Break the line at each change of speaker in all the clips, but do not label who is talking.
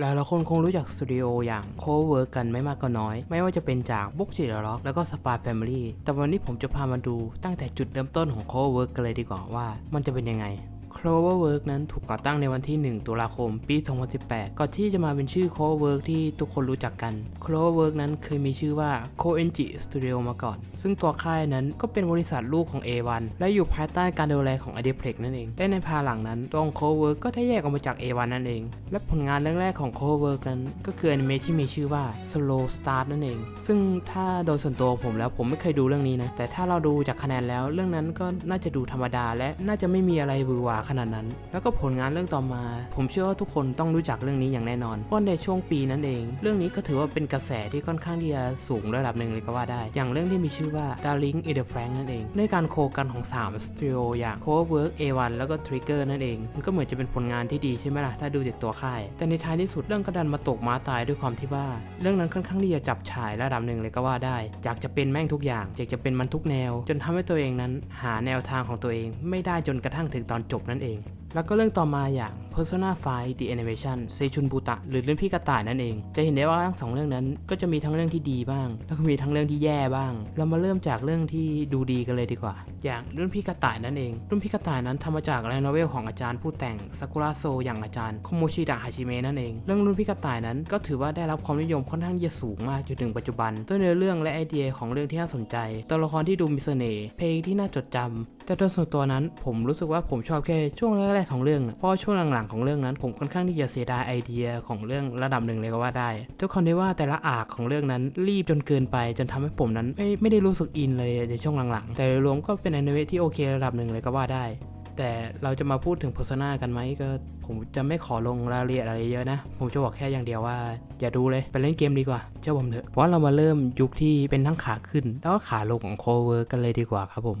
หลายๆคนคงรู้จักสตูดิโออย่างโคเวิร์กันไม่มากก็น้อย ไม่ว่าจะเป็นจากบุ๊กจิรล็อกแล้วก็สปาแฟมิลี่แต่วันนี้ผมจะพามาดูตั้งแต่จุดเริ่มต้นของโคเวิร์กกันเลยดีกว่าว่ามันจะเป็นยังไง Cloverwork นั้นถูกก่อตั้งในวันที่ 1 ตุลาคม ปี 2018 ก่อนที่จะมาเป็นชื่อ Cloverwork ที่ทุกคนรู้จักกัน Cloverwork นั้นเคยมีชื่อว่า Koenji Studio มาก่อน ซึ่งตัวค่ายนั้นก็เป็นบริษัทลูกของ A1 และอยู่ภายใต้การดูแลของ Adiplex นั่นเองและในภายหลังนั้นตัวของ Cloverwork ก็ได้แยกออกมาจาก A1 นั่นเอง และผลงานงแรกๆของ Cloverwork นั้น ก็คืออนิเมะที่มีชื่อว่า Slow Start นั่นเอง ซึ่งถ้าโดยส่วนตัวผมแล้วผมไม่เคยดูเรื่องนี้นะ แต่ถ้าเราดูจากคะแนนแล้วเรื่องนั้นก็น่าจะดูธรรมดาและน่าจะไม่มีอะไรหวือหวาขนาดนั้น แล้วก็ผลงานเรื่องต่อมา ผมเชื่อว่าทุกคนต้องรู้จักเรื่องนี้อย่างแน่นอนเพราะในช่วงปีนั้นเอง เรื่องนี้ก็ถือว่าเป็นกระแสที่ค่อนข้างที่จะสูงระดับหนึ่งเลยก็ว่าได้ อย่างเรื่องที่มีชื่อว่า Darling in the Frank นั่นเองด้วยการโคกันของ3สตูดิโออย่าง Cowork A1 แล้วก็ Trigger นั่นเอง มันก็เหมือนจะเป็นผลงานที่ดีใช่ไหมล่ะถ้าดูจากตัวค่าย แต่ในท้ายที่สุดเรื่องก็ดันมาตกม้าตายด้วยความที่ว่า เรื่องนั้นค่อนข้างที่จะจับฉายระดับหนึ่งเลยก็ว่าได้อยากจะเป็นแม่งทุกอย่างอยากจะเป็นมันทุกแนว จนทำให้ตัวเองนั้น หาแนวทางของตัวเองไม่ได้จนกระทั่งถึงตอนจบนั่นเอง แล้วก็เรื่องต่อมาอย่าง Persona 5 The Animation เซชุนบูตะหรือเรื่องพี่กระต่ายนั่นเอง จะเห็นได้ว่าทั้งสองเรื่องนั้น ก็จะมีทั้งเรื่องที่ดีบ้าง แล้วก็มีทั้งเรื่องที่แย่บ้าง เรามาเริ่มจากเรื่องที่ดูดีกันเลยดีกว่า อย่างเรื่องพี่กระต่ายนั่นเองเรื่องพี่กระต่ายนั้นทำมาจากไลโนเวลของอาจารย์ผู้แต่งซากุระโซอย่างอาจารย์โคโมชิดะฮาชิเมะนั่นเอง เรื่องรุ่นพี่กระต่ายนั้นก็ถือว่าได้รับความนิยมค่อนข้างจะสูงมากจนถึงปัจจุบันด้วยเนื้อเรื่องและไอเดียของเรื่องที่น่าสนใจตัวละครที่ดูมีเสน่ห์เพลงที่น่าจดจำแต่โดยส่วนตัวนั้นผมรู้สึกว่าผมชอบแค่ช่วงแรกๆของเรื่องเพราะช่วงหลังๆของเรื่องนั้น ผมค่อนข้างที่จะเสียดายไอเดียของเรื่องระดับหนึ่งเลยก็ว่าได้ทุกคนได้ว่าแต่ละอากของเรื่องนั้นรีบจนเกินไป จนทำให้ผมนั้นไม่ไม่ได้รู้สึกอินเลยในช่วงหลังๆ แต่โดยรวมก็เป็นอนิเมะที่โอเคระดับหนึ่งเลยก็ว่าได้ แต่เราจะมาพูดถึง Persona กันไหมก็ผมจะไม่ขอลงรายละเอียดอะไรเยอะนะ ผมจะบอกแค่อย่างเดียวว่า อย่าดูเลยไปเล่นเกมดีกว่าเชื่อผมเถอะเพราะเรามาเริ่มยุคที่เป็นทั้งขาขึ้น แล้วก็ขาลงของโคเวอร์กันเลยดีกว่าครับผม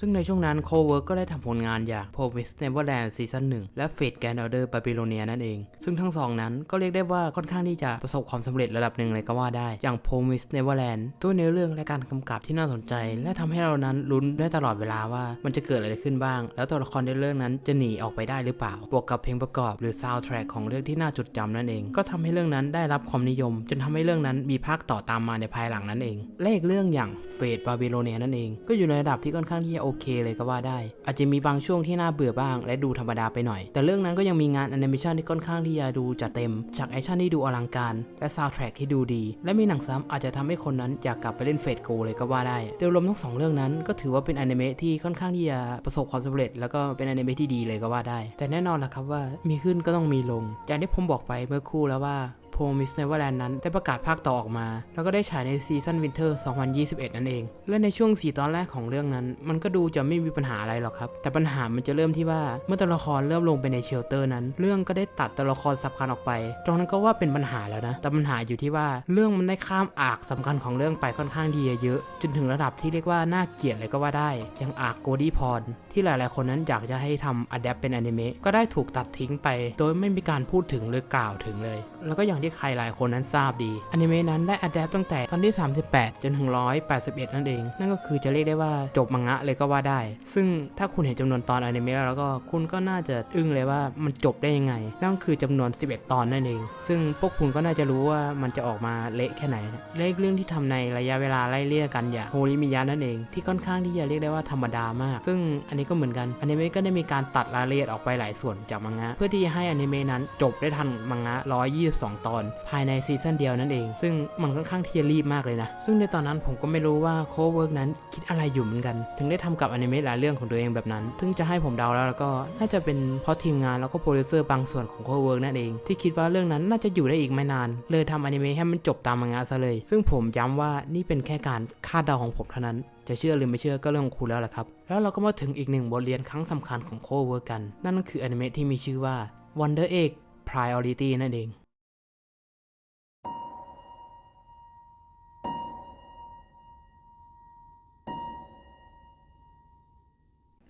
ซึ่งในช่วงนั้น Cowork ก็ได้ทำผลงานอย่าง Promise Neverland ซีซั่น1และ Fate Grand Order Babylonia นั่นเอง ซึ่งทั้งสองนั้นก็เรียกได้ว่าค่อนข้างที่จะประสบความสำเร็จระดับหนึ่งเลยก็ว่าได้ อย่าง Promise Neverland ตัวเนื้อเรื่องและการกำกับที่น่าสนใจ และทำให้เรานั้นลุ้นได้ตลอดเวลาว่ามันจะเกิดอะไรขึ้นบ้าง แล้วตัวละครในเรื่องนั้นจะหนีออกไปได้หรือเปล่า บวกกับเพลงประกอบหรือ soundtrack ของเรื่องที่น่าจดจำนั่นเอง ก็ทำให้เรื่องนั้นได้รับความนิยม จนทำให้เรื่องนั้นมีภาคต่อตามมาในภายหลังนั่นเอง และอีกเรื่องอย่าง Fate Babylonia นั่นเอง ก็อยู่ในระดับที่ค่อนข้างที่จะโอเคเลยก็ว่าได้ อาจจะมีบางช่วงที่น่าเบื่อบ้าง และดูธรรมดาไปหน่อย แต่เรื่องนั้นก็ยังมีงานแอนิเมชันที่ค่อนข้างที่จะดูจัดเต็ม ฉากแอคชั่นที่ดูอลังการ และซาวด์แทร็กที่ดูดี และมีหนังซ้ำอาจจะทำให้คนนั้นอยากกลับไปเล่นเฟดโกเลยก็ว่าได้โดยรวมทั้งสองเรื่องนั้นก็ถือว่าเป็นอนิเมะที่ค่อนข้างที่จะประสบความสำเร็จ แล้วก็เป็นอนิเมะที่ดีเลยก็ว่าได้ แต่แน่นอนละครับว่ามีขึ้นก็ต้องมีลง อย่างที่ผมบอกไปเมื่อคู่แล้วว่า โพมิสเนเวอร์แลนด์นั้นได้ประกาศภาคต่อออกมา แล้วก็ได้ฉายในซีซั่นวินเทอร์ 2021 นั่นเอง และในช่วง 4 ตอนแรกของเรื่องนั้น มันก็ดูจะไม่มีปัญหาอะไรหรอกครับ แต่ปัญหามันจะเริ่มที่ว่าเมื่อตัวละครเริ่มลงไปในเชลเตอร์นั้น เรื่องก็ได้ตัดตัวละครสำคัญออกไป ตรงนั้นก็ว่าเป็นปัญหาแล้วนะ แต่ปัญหาอยู่ที่ว่าเรื่องมันได้ข้ามอากสำคัญของเรื่องไปค่อนข้างดีเยอะ จนถึงระดับที่เรียกว่าน่าเกลียดเลยก็ว่าได้ อย่างอากโกดี้พรที่หลาย ๆ คนนั้นอยากจะให้ทำอัดแอปเป็นอนิเมะก็ได้ถูกตัดทิ้งไป โดยไม่มีการพูดถึงหรือกล่าวถึงเลย แล้วก็อย่างที่ที่ใครหลายคนนั้นทราบดีอนิเมะนั้นได้อัดแอปตั้งแต่ตอนที่ 38 จนถึง 181 นั่นเอง นั่นก็คือจะเรียกได้ว่าจบมังงะเลยก็ว่าได้ ซึ่งถ้าคุณเห็นจำนวนตอนอนิเมะแล้วก็คุณก็น่าจะอึ้งเลยว่ามันจบได้ยังไง นั่นคือจำนวน 11 ตอนนั่นเอง ซึ่งพวกคุณก็น่าจะรู้ว่ามันจะออกมาเละแค่ไหนและเรื่องที่ทำในระยะเวลาไล่เลี่ยกันอย่างโฮริมิยะนั่นเองที่ค่อนข้างที่จะเรียกได้ว่าธรรมดามาก ซึ่งอันนี้ก็เหมือนกันอนิเมะก็ได้มีการตัดรายละเอียดออกไปหลายส่วนจากมังงะ เพื่อที่จะให้อนิเมะนั้นจบได้ทันมังงะ 122 ตอนภายในซีซั่นเดียวนั่นเอง ซึ่งมันค่อนข้างที่จะรีบมากเลยนะ ซึ่งในตอนนั้นผมก็ไม่รู้ว่าโคเวิร์กนั้นคิดอะไรอยู่เหมือนกัน ถึงได้ทำกับอนิเมะหลายเรื่องของตัวเองแบบนั้น ซึ่งจะให้ผมเดาแล้วแล้วก็น่าจะเป็นเพราะทีมงานแล้วก็โปรดิวเซอร์บางส่วนของโคเวิร์กนั่นเอง ที่คิดว่าเรื่องนั้นน่าจะอยู่ได้อีกไม่นาน เลยทำอนิเมะให้มันจบตามมังงะซะเลย ซึ่งผมย้ำว่านี่เป็นแค่การคาดเดาของผมเท่านั้นจะเชื่อหรือไม่เชื่อก็เรื่องของคุณแล้วแหละครับ แล้วเราก็มาถึงอีกหนึ่งบทเรียนครั้งสำคัญของโคเวิร์กัน นั่นก็คืออนิเมะที่มีชื่อว่า Wonder Egg Priority นั่นเอง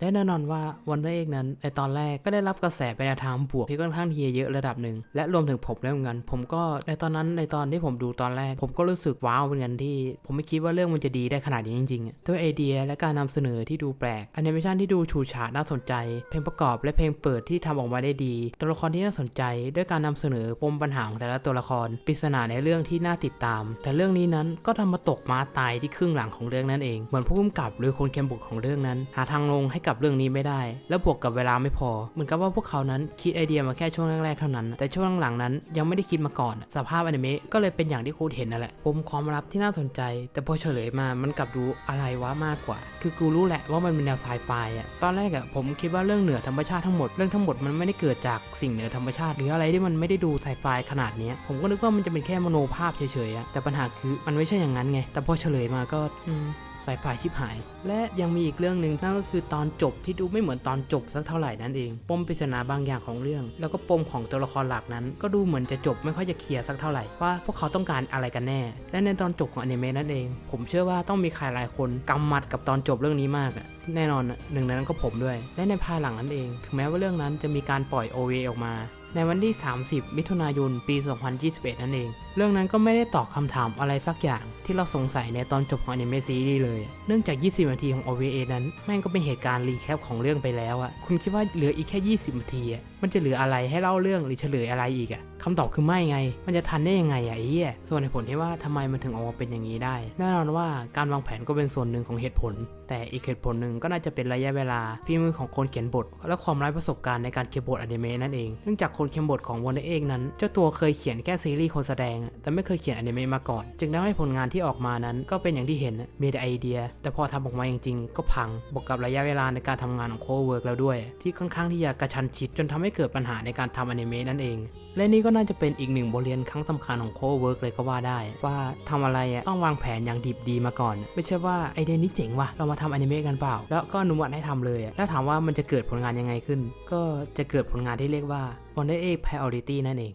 และแน่นอนว่าวันเอกนั้นในตอนแรกก็ได้รับกระแสไปในทางบวกที่ค่อนข้างที่จะเยอะระดับหนึ่งและรวมถึงผมด้วยเหมือนกัน ผมก็ในตอนนั้นในตอนที่ผมดูตอนแรก ผมก็รู้สึกว้าวเหมือนกันที่ ผมไม่คิดว่าเรื่องมันจะดีได้ขนาดนี้จริงๆด้วยไอเดียและการนำเสนอที่ดูแปลกแอนิเมชันที่ดูฉูดฉาดน่าสนใจ เพลงประกอบและเพลงเปิดที่ทำออกมาได้ดี ตัวละครที่น่าสนใจ ด้วยการนำเสนอปมปัญหาของแต่ละตัวละครปริศนาในเรื่องที่น่าติดตาม แต่เรื่องนี้นั้นก็ทำมาตกม้าตายที่ครึ่งหลังของเรื่องนั้นเองเหมือนผู้กำกับหรือคนเขียนบทของเรื่องนั้น หาทางลงให้กับเรื่องนี้ไม่ได้ และบวกกับเวลาไม่พอ เหมือนกับว่าพวกเขานั้นคิดไอเดียมาแค่ช่วงแรกๆเท่านั้น แต่ช่วงหลังๆนั้นยังไม่ได้คิดมาก่อน สภาพอนิเมะก็เลยเป็นอย่างที่คุณเห็นนั่นแหละปมความลับที่น่าสนใจ แต่พอเฉลยมามันกลับดูอะไรวะมากกว่า คือกูรู้แหละว่ามันเป็นแนวไซไฟอะตอนแรกอะผมคิดว่าเรื่องเหนือธรรมชาติทั้งหมดเรื่องทั้งหมดมันไม่ได้เกิดจากสิ่งเหนือธรรมชาติ หรืออะไรที่มันไม่ได้ดูไซไฟขนาดนี้ผมก็นึกว่ามันจะเป็นแค่มโนภาพเฉยๆอะแต่ปัญหาคือมันไม่ใช่อย่างนั้นไงแต่พอเฉลยมาก็อืม สายไฟชิบหาย และยังมีอีกเรื่องหนึ่งนั่นก็คือตอนจบที่ดูไม่เหมือนตอนจบสักเท่าไหร่นั่นเอง ปมปริศนาบางอย่างของเรื่อง แล้วก็ปมของตัวละครหลักนั้น ก็ดูเหมือนจะจบไม่ค่อยจะเคลียร์สักเท่าไหร่ว่าพวกเขาต้องการอะไรกันแน่ และในตอนจบของอนิเมะนั่นเอง ผมเชื่อว่าต้องมีใครหลายคนกำมัดกับตอนจบเรื่องนี้มากอะแน่นอนหนึ่งในนั้นก็ผมด้วย และในภายหลังนั้นเอง ถึงแม้ว่าเรื่องนั้นจะมีการปล่อย OV ออกมา ในวันที่ 30 มิถุนายน ปี 2021 นั่นเอง เรื่องนั้นก็ไม่ได้ตอบคำถามอะไรสักอย่าง ที่เราสงสัยในตอนจบของอนิเมะซีรีส์เลย เนื่องจาก 20 นาทีของ OVA นั้น แม่งก็เป็นเหตุการณ์รีแคปของเรื่องไปแล้วอะคุณคิดว่าเหลืออีกแค่ 20 นาทีอะมันจะเหลืออะไรให้เล่าเรื่องหรือเฉลยอะไรอีกอะคำตอบคือไม่ไง มันจะทันได้ยังไงอะไอ้เหี้ยส่วนในผลที่ว่าทำไมมันถึงออกมาเป็นอย่างนี้ได้ แน่นอนว่าการวางแผนก็เป็นส่วนหนึ่งของเหตุผล แต่อีกเหตุผลหนึ่งก็น่าจะเป็นระยะเวลาฝีมือของคนเขียนบท และความไร้ประสบการณ์ในการเขียนบทอนิเมะนั่นเองเนื่องจากคนเขียนบทของวอร์เองนั้นเจ้าตัวเคยเขียนแค่ซีรีส์คนแสดง แต่ไม่เคยเขียนอนิเมะมาก่อน จึงทำให้ผลงานที่ออกมานั้นก็เป็นอย่างที่เห็นมีแต่ไอเดีย แต่พอทำออกมาจริงๆก็พังบวกกับระยะเวลาในการทำงานของโคเวิร์กแล้วด้วย ที่ค่อนข้างที่จะกระชันชิดจนทำให้เกิดปัญหาในการทำอนิเมะนั่นเอง และนี่ก็น่าจะเป็นอีกหนึ่งบทเรียนครั้งสำคัญของโคเวิร์กเลยก็ว่าได้ ว่าทำอะไรต้องวางแผนอย่างดิบดีมาก่อน ไม่ใช่ว่าไอเดียนี้เจ๋งว่ะเรามาทำอนิเมะกันเปล่า แล้วก็อนุมัติให้ทำเลย แล้วถามว่ามันจะเกิดผลงานยังไงขึ้น ก็จะเกิดผลงานที่เรียกว่า Wonder Egg Priority นั่นเอง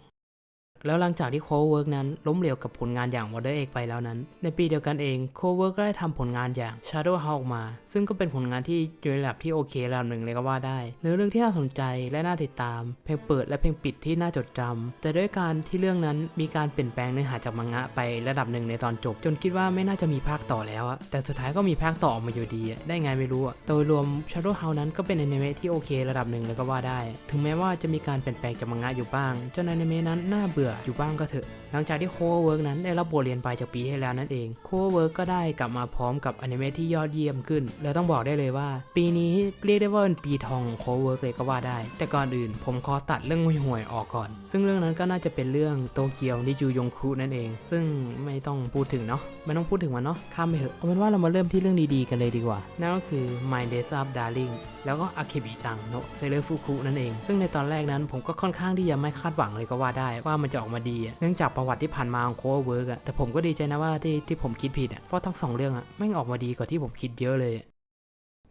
แล้วหลังจากที่โคเวิร์กนั้นล้มเหลวกับผลงานอย่าง Wonder Egg ไปแล้วนั้น ในปีเดียวกันเองโคเวิร์กได้ทำผลงานอย่าง Shadow House ออกมา ซึ่งก็เป็นผลงานที่อยู่ในระดับที่โอเคระดับหนึ่งเลยก็ว่าได้เนื้อเรื่องที่น่าสนใจและน่าติดตาม เพลงเปิดและเพลงปิดที่น่าจดจำแต่ด้วยการที่เรื่องนั้นมีการเปลี่ยนแปลงเนื้อหาจากมังงะไประดับหนึ่งในตอนจบ จนคิดว่าไม่น่าจะมีภาคต่อแล้วอะแต่สุดท้ายก็มีภาคต่อออกมาอยู่ดี ได้ไงไม่รู้อะโดยรวม Shadow House นั้นก็เป็นอนิเมะที่โอเคระดับหนึ่งเลยก็ว่าได้ ถึงแม้ว่าจะมีการเปลี่ยนแปลงจากมังงะอยู่บ้างจนอนิเมะนั้นน่าเบื่ออยู่บ้างก็เถอะ หลังจากที่โคเวิร์กนั้นได้รับบทเรียนไปจากปีที่แล้วนั่นเองโคเวิร์กก็ได้กลับมาพร้อมกับอนิเมะที่ยอดเยี่ยมขึ้น และต้องบอกได้เลยว่า ปีนี้เรียกได้ว่าเป็นปีทองของโคเวิร์กเลยก็ว่าได้ แต่ก่อนอื่น ผมขอตัดเรื่องห่วยๆออกก่อน ซึ่งเรื่องนั้นก็น่าจะเป็นเรื่องโตเกียวนิจูยงคุนั่นเอง ซึ่งไม่ต้องพูดถึงเนาะไม่ต้องพูดถึงมันเนาะข้ามไปเถอะเอาเป็นว่าเรามาเริ่มที่เรื่องดีๆกันเลยดีกว่า นั่นก็คือ My Days of Darling แล้วก็อาเคบิจังโนเซเลอร์ฟุคุนั่นเอง ซึ่งในตอนแรกนั้นผมก็ค่อนข้างที่จะไม่คาดหวังเลยก็ว่าได้ว่ามันจะออกมาดีเนื่องจากประวัติที่ผ่านมาของโคเวิร์กอะแต่ผมก็ดีใจนะว่าที่ที่ผมคิดผิดอะเพราะทั้งสองเรื่องอะไม่งออกมาดีกว่าที่ผมคิดเยอะเลย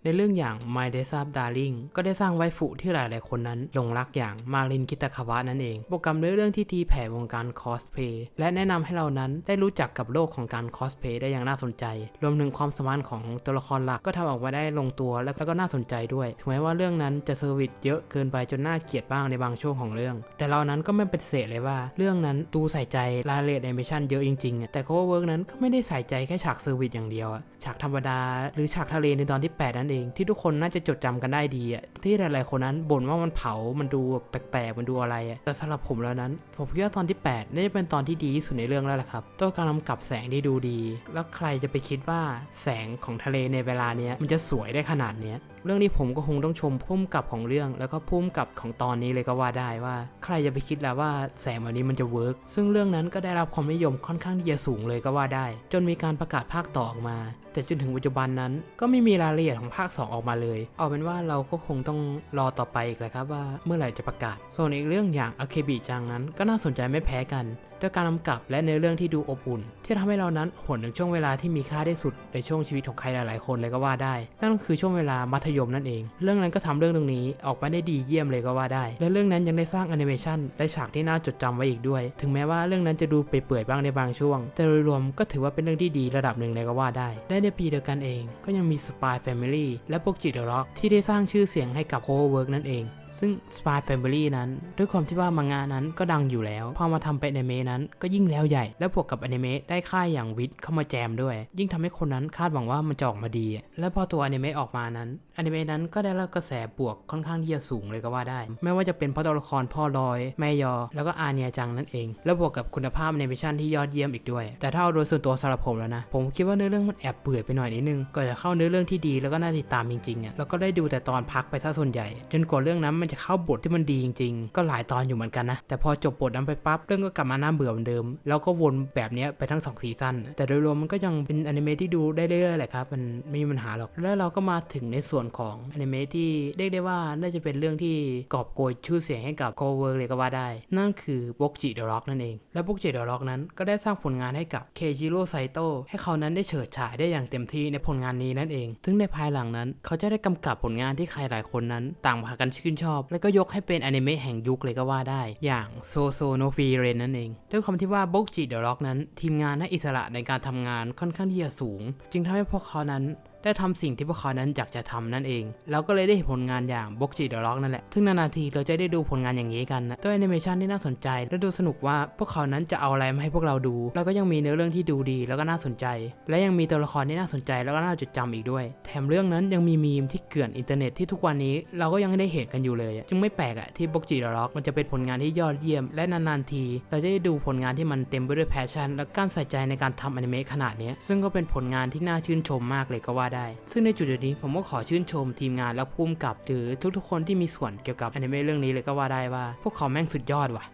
ในเรื่องอย่าง My d e s a p Darling ก็ได้สร้างไวฟุที่หลายๆคนนั้นหลงรักอย่างมารินกิตาคาวะนั่นเอง โปรแกรมเนื้อเรื่องที่ตีแผ่วงการคอสเพย์และแนะนำให้เรานั้นได้รู้จักกับโลกของการคอสเพย์ได้อย่างน่าสนใจ รวมถึงความสามารถของตัวละครหลักก็ทำออกมาได้ลงตัวและแล้วก็น่าสนใจด้วย ถึงแม้ว่าเรื่องนั้นจะเซอร์วิสเยอะเกินไปจนน่าเกลียดบ้างในบางช่วงของเรื่อง แต่เรานั้นก็ไม่ปฏิเสธเลยว่า เรื่องนั้นดูใส่ใจรายละเอียดแอนิเมชันเยอะจริงๆ แต่โคเวิร์กนั้นก็ไม่ได้ใส่ใจแค่ฉากเซอร์วิสอย่างเดียวฉากธรรมดาหรือฉากทะเลในตอนที่ 8 นั่นเองที่ทุกคนน่าจะจดจำกันได้ดีอะที่หลายๆคนนั้นบ่นว่ามันเผา มันดูแปลกๆ มันดูอะไรอะแต่สำหรับผมแล้วนั้น ผมคิดว่าตอนที่8น่าจะเป็นตอนที่ดีที่สุดในเรื่องแล้วล่ะครับตัวการกำกับแสงที่ดูดี แล้วใครจะไปคิดว่าแสงของทะเลในเวลาเนี้ยมันจะสวยได้ขนาดเนี้ยเรื่องนี้ผมก็คงต้องชมพุ่มกับของเรื่อง แล้วก็พุ่มกับของตอนนี้เลยก็ว่าได้ว่า ใครจะไปคิดแล้วว่าแสงแบบนี้มันจะเวิร์กซึ่งเรื่องนั้นก็ได้รับความนิยมค่อนข้างที่จะสูงเลยก็ว่าได้ จนมีการประกาศภาคต่อออกมา แต่จนถึงปัจจุบันนั้นก็ไม่มีรายละเอียดของภาคาค 2 ออกมาเลย เอาเป็นว่าเราก็คงต้องรอต่อไปอีกแหละครับว่าเมื่อไหร่จะประกาศ ส่วนอีกเรื่องอย่างอาเคบิจังนั้นก็น่าสนใจไม่แพ้กัน ด้วยการกำกับและในอเรื่องที่ดูอบอุ่น ที่ทำให้เรานั้นหวนถึงช่วงเวลาที่มีค่าที่สุดในช่วงชีวิตของใครหลายๆ คนเลยก็ว่าได้ นั่นก็คือช่วงเวลามัธยมนั่นเอง เรื่องนั้นก็ทำเรื่องตรงนี้ออกมาได้ดีเยี่ยมเลยก็ว่าได้ และเรื่องนั้นยังได้สร้างแอนิเมชันและฉากที่น่าจดจำไว้อีกด้วย ถึงแม้ว่าเรื่องนั้นจะดูเปื่อยๆบ้างในบางช่วง แต่โดยรวมก็ถือว่าเป็นเรื่องที่ดีระดับหนึ่งเลยก็ว่าได้ และในปีเดียวกันเอง ก็ยังมี Spy Family และพวกจิตร็อกที่ได้สร้างชื่อเสียงให้กับ Cover Work นั่นเอง ซึ่ง Spy Family นั้น ด้วยความที่ว่ามังงะนั้นก็ดังอยู่แล้ว พอมาทำเป็นอนิเมะนั้นก็ยิ่งแล้วใหญ่ และบวกกับอนิเมะได้ค่ายอย่างวิทเข้ามาแจมด้วย ยิ่งทำให้คนนั้นคาดหวังว่ามันจะออกมาดี และพอตัวอนิเมะออกมานั้นอนิเมะนั้นก็ได้รับกระแสบวกค่อนข้างที่จะสูงเลยก็ว่าได้ ไม่ว่าจะเป็นเพราะตัวละครพ่อลอย แม่ยอ แล้วก็อาเนียจังนั่นเอง และบวกกับคุณภาพแอนิเมชันที่ยอดเยี่ยมอีกด้วย แต่ถ้าเอาโดยส่วนตัวสำหรับผมแล้วนะ ผมคิดว่าเนื้อเรื่องมันแอบเปื่อยไปหน่อยนิดนึงก็จะเข้าเนื้อเรื่องที่ดีแล้วก็น่าติดตามจริงๆอะแล้วก็ได้ดูแต่ตอนพักไปซะส่วนใหญ่ จนกว่าเรื่องนั้นมันจะเข้าบทที่มันดีจริง ๆ ก็หลายตอนอยู่เหมือนกันนะ แต่พอจบบทนั้นไปปั๊บเรื่องก็กลับมาน่าเบื่อเหมือนเดิม แล้วก็วนแบบนี้ไปทั้งสองซีซั่นแต่โดยรวมมันก็ยังเป็นอนิเมะที่ดูได้เรื่อยๆแหละครับมันไม่มีปัญหาหรอกแล้วเราก็มาถึงในส่วนของอนิเมะที่เรียกได้ว่าน่าจะเป็นเรื่องที่กอบโกยชื่อเสียงให้กับโคเวอร์เลยก็ว่าได้ นั่นคือบ็กจิเดอะร็อกนั่นเอง และบ็กจิเดอะร็อกนั้นก็ได้สร้างผลงานให้กับเคจิโร่ไซโตให้เขานั้นได้เฉิดฉายได้อย่างเต็มที่ในผลงานนี้นั่นเอง ซึ่งในภายหลังนั้นเขาจะได้กำกับผลงานที่ใครหลายคนนั้น ต่างพากันชื่นชอบและก็ยกให้เป็นอนิเมะแห่งยุคเลยก็ว่าได้ อย่างโซโซโนฟีเรนนั่นเอง ด้วยความที่ว่าบ็กจิเดอะล็อกนั้น ทีมงานน่าอิสระในการทำงานค่อนข้างที่จะสูง จึงทำให้พวกเขานั้น ได้ทำสิ่งที่พวกเขานั้นอยากจะทำนั่นเองแล้วก็เลยได้เห็นผลงานอย่างบ็กจิเดอะร็อกนั่นแหละ ซึ่งนานๆทีเราจะได้ดูผลงานอย่างนี้กันนะด้วยแอนิเมชันที่น่าสนใจ และดูสนุกว่าพวกเขานั้นจะเอาอะไรมาให้พวกเราดู แล้วก็ยังมีเนื้อเรื่องที่ดูดีแล้วก็น่าสนใจ และยังมีตัวละครที่น่าสนใจแล้วก็น่าจดจำอีกด้วย แถมเรื่องนั้นยังมีมีมที่เกลื่อนอินเทอร์เน็ตที่ทุกวันนี้เราก็ยังได้เห็นกันอยู่เลย จึงไม่แปลกอะที่บ็กจิเดอะร็อกมันจะเป็นผลงานที่ยอดเยี่ยม และนานๆที เราจะได้ดูผลงานที่มันเต็มไปด้วยแพชชั่น และการใส่ใจในการทำอนิเมะขนาดนี้ซึ่งก็เป็นผลงานที่น่าชื่นชมมากเลยก็ว่าได้ ซึ่งในจุดเดียวนี้ผมก็ขอชื่นชมทีมงานและภูมิกับ หรือทุกๆคนที่มีส่วนเกี่ยวกับอนิเมะเรื่องนี้เลยก็ว่าได้ว่า พวกเขาแม่งสุดยอดว่ะ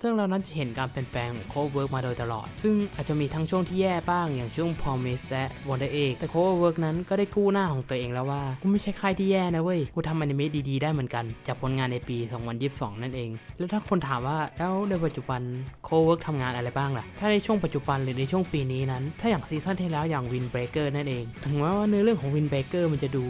ซึ่งเรานั้นจะเห็นการเปลี่ยนแปลงของโคเวิร์กมาโดยตลอด ซึ่งอาจจะมีทั้งช่วงที่แย่บ้างอย่างช่วงพอมิสและ Wonder Egg แต่โคเวิร์กนั้นก็ได้กู้หน้าของตัวเองแล้วว่า กูไม่ใช่ค่ายที่แย่นะเว้ย กูทำอนิเมะดีๆได้เหมือนกัน จากผลงานในปี 2022 นั่นเอง แล้วถ้าคนถามว่าแล้วในปัจจุบันโคเวิร์กทำงานอะไรบ้างล่ะ ถ้าในช่วงปัจจุบันหรือในช่วงปีนี้นั้น ถ้าอย่างซีซั่นที่แล้วอย่าง Windbreaker นั่นเอง ถึงแม้ว่าเนื้อเรื่องของ Windbreaker มันจะดู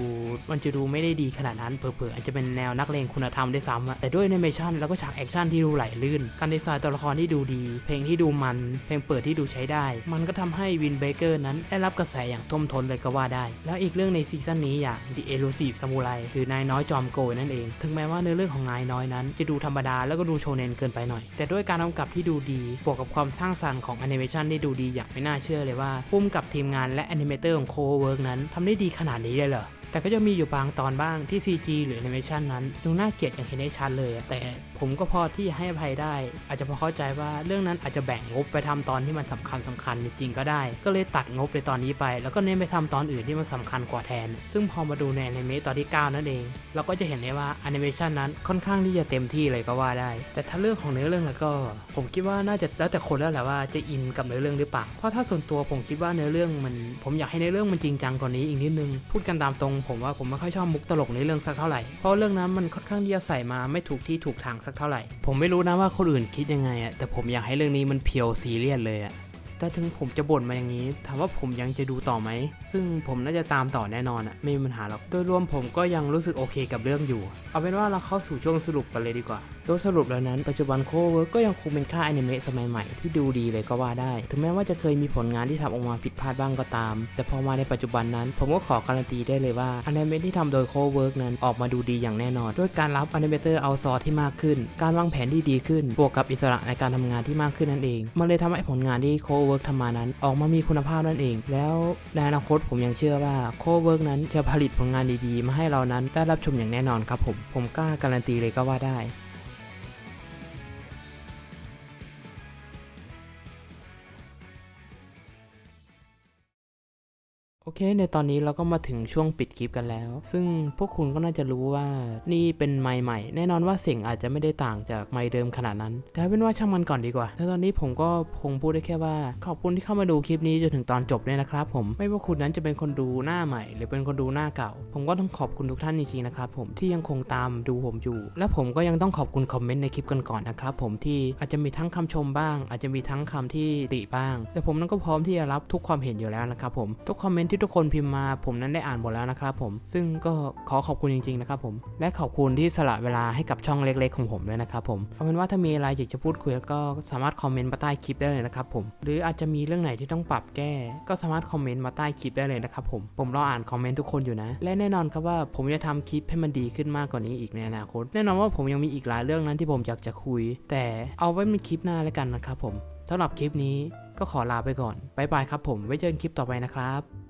มันจะดูไม่ได้ดีขนาดนั้นเผลอๆอาจจะเป็นแนวนักเลงคุณธรรมได้วยซ้ำอะแต่ด้วยแอนิเมชันแล้วก็ฉากแอคชั่นที่ดูไหลลื่นการดีไซน์ตัวละครที่ดูดี เพลงที่ดูมัน เพลงเปิดที่ดูใช้ได้ มันก็ทำให้วินเบเกอร์นั้นได้รับกระแสอย่างท่วมท้นเลยก็ว่าได้ แล้วอีกเรื่องในซีซั่นนี้อย่าง The Elusive Samurai หรือนายน้อยจอมโกยนั่นเอง ถึงแม้ว่าเนื้อเรื่องของนายน้อยนั้น จะดูธรรมดาแล้วก็ดูโชเนนเกินไปหน่อย แต่ด้วยการกำกับที่ดูดี บวกกับความสร้างสรรค์ของแอนิเมชันที่ดูดีอย่างไม่น่าเชื่อเลยว่าพุ่มกับทีมงานและแอนิเมเตอร์ของโคเวิร์กนั้นทำได้ดีขนาดนี้เลยเหรอแต่ก็จะมีอยู่บางตอนบ้างที่ CG หรือ Animation นั้น ดูน่าเกลียดอย่างเห็นได้ชัดเลย แต่ ผมก็พอที่ให้อภัยได้ อาจจะพอเข้าใจว่าเรื่องนั้นอาจจะแบ่งงบไปทำตอนที่มันสำคัญสำคัญจริงๆก็ได้ ก็เลยตัดงบในตอนนี้ไป แล้วก็เน้นไปทำตอนอื่นที่มันสำคัญกว่าแทน ซึ่งพอมาดูในอนิเมะตอนที่ 9 นั่นเอง เราก็จะเห็นได้ว่าแอนิเมชันนั้นค่อนข้างที่จะเต็มที่เลยก็ว่าได้ แต่ถ้าเรื่องของเนื้อเรื่องแล้วก็ ผมคิดว่าน่าจะแล้วแต่คนแล้วแหละว่าจะอินกับเนื้อเรื่องหรือเปล่า เพราะถ้าส่วนตัวผมคิดว่าเนื้อเรื่องมันผมอยากให้เนื้อเรื่องมันจริงจังกว่านี้อีกนิดนึง พูดกันตามตรง ผมว่าผมไม่ค่อยชอบมุกตลกในเรื่องสักเท่าไหร่ เพราะเรื่องนั้นมันค่อนข้างที่จะใส่มาไม่ถูกที่ถูกทางสักเท่าไหร่ ผมไม่รู้นะว่าคนอื่นคิดยังไงอะแต่ผมอยากให้เรื่องนี้มันเพียวซีเรียสเลยอะ แต่ถึงผมจะบ่นมาอย่างนี้ ถามว่าผมยังจะดูต่อไหม ซึ่งผมน่าจะตามต่อแน่นอนอะไม่มีปัญหาหรอก โดยรวมผมก็ยังรู้สึกโอเคกับเรื่องอยู่ เอาเป็นว่าเราเข้าสู่ช่วงสรุปกันเลยดีกว่า โดยสรุปแล้วนั้น ปัจจุบันโคเวิร์กก็ยังคงเป็นค่ายอนิเมะสมัยใหม่ที่ดูดีเลยก็ว่าได้ ถึงแม้ว่าจะเคยมีผลงานที่ทำออกมาผิดพลาดบ้างก็ตาม แต่พอมาในปัจจุบันนั้น ผมก็ขอการันตีได้เลยว่าอนิเมะที่ทำโดยโคเวิร์กนั้นออกมาดูดีอย่างแน่นอน ด้วยการรับอนิเมเตอร์เอาซอที่มากขึ้น การวางแผนที่ดีขึ้น บวกกับอิสระในการทำงานที่มากขึ้นนั่นเอง มันเลยทำให้ผลงานที่โคเเวิร์กทำมานั้น ออกมามีคุณภาพนั่นเอง แล้วในอนาคตผมยังเชื่อว่าโคเวิร์กนั้นจะผลิตผลงานดีๆ มาให้เรานั้นได้รับชมอย่างแน่นอนครับผม ผมกล้าการันตีเลยก็ว่าได้ เคในตอนนี้เราก็มาถึงช่วงปิดคลิปกันแล้ว ซึ่งพวกคุณก็น่าจะรู้ว่านี่เป็นไมค์ใหม่ แน่นอนว่าเสียงอาจจะไม่ได้ต่างจากไมค์เดิมขนาดนั้น แต่เป็นว่าช่างมันก่อนดีกว่าแล้วตอนนี้ผมก็คงพูดได้แค่ว่า ขอบคุณที่เข้ามาดูคลิปนี้จนถึงตอนจบเลยนะครับ ผมไม่ว่าคุณนั้นจะเป็นคนดูหน้าใหม่ หรือเป็นคนดูหน้าเก่า ผมก็ต้องขอบคุณทุกท่านจริงๆนะครับผมที่ยังคงตามดูผมอยู่ และผมก็ยังต้องขอบคุณคอมเมนต์ในคลิปกันก่อนๆนะครับผมที่อาจจะมีทั้งคำชมบ้าง อาจจะมีทั้งคำที่ติบ้าง แต่ผมนั้นก็พร้อมที่จะรับทุกความเห็นอยู่แล้วนะครับผมทุกคอมเมนต์ที่ทุกคนพิมพ์มาผมนั้นได้อ่านหมดแล้วนะครับผม ซึ่งก็ขอขอบคุณจริงๆนะครับผม และขอบคุณที่สละเวลาให้กับช่องเล็กๆของผมด้วยนะครับผมเอาเป็นว่าถ้ามีอะไรอยากจะพูดคุยก็สามารถคอมเมนต์มาใต้คลิปได้เลยนะครับผม หรืออาจจะมีเรื่องไหนที่ต้องปรับแก้ ก็สามารถคอมเมนต์มาใต้คลิปได้เลยนะครับผม ผมรออ่านคอมเมนต์ทุกคนอยู่นะ และแน่นอนครับว่าผมจะทำคลิปให้มันดีขึ้นมากกว่านี้อีกในอนาคต แน่นอนว่าผมยังมีอีกหลายเรื่องนั้นที่ผมอยากจะคุย แต่เอาไว้เป็นคลิปหน้าแล้วกันนะครับผมสำหรับคลิปนี้ก็ขอลาไปก่อน บ๊ายบายครับผม ไว้เจอกันคลิปต่อไปนะครับ